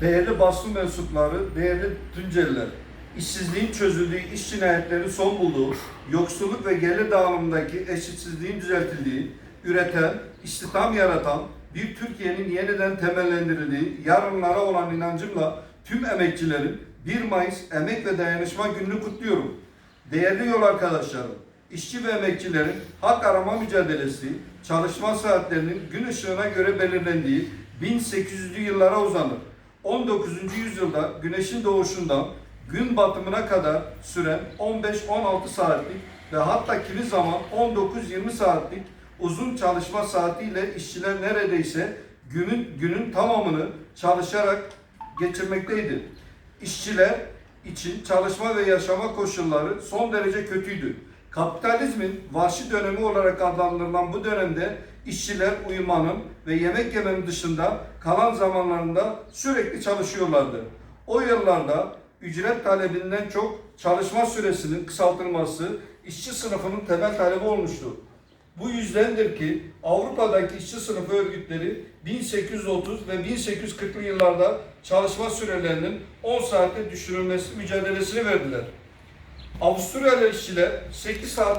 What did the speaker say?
Değerli basın mensupları, değerli Tunceliler, işsizliğin çözüldüğü, iş cinayetleri son bulduğu, yoksulluk ve gelir dağılımındaki eşitsizliğin düzeltildiği, üreten, istihdam yaratan bir Türkiye'nin yeniden temellendirildiği, yarınlara olan inancımla tüm emekçilerin 1 Mayıs Emek ve Dayanışma Günü'nü kutluyorum. Değerli yol arkadaşlarım, işçi ve emekçilerin hak arama mücadelesi, çalışma saatlerinin gün ışığına göre belirlendiği 1800'lü yıllara uzanır. 19. yüzyılda güneşin doğuşundan gün batımına kadar süren 15-16 saatlik ve hatta kimi zaman 19-20 saatlik uzun çalışma saatiyle işçiler neredeyse günün günün tamamını çalışarak geçirmekteydi. İşçiler için çalışma ve yaşama koşulları son derece kötüydü. Kapitalizmin vahşi dönemi olarak adlandırılan bu dönemde işçiler uyumanın ve yemek yemenin dışında kalan zamanlarında sürekli çalışıyorlardı. O yıllarda ücret talebinden çok çalışma süresinin kısaltılması işçi sınıfının temel talebi olmuştu. Bu yüzdendir ki Avrupa'daki işçi sınıfı örgütleri 1830 ve 1840'lı yıllarda çalışma sürelerinin 10 saate düşürülmesi mücadelesini verdiler. Avusturyalı işçiler 8 saat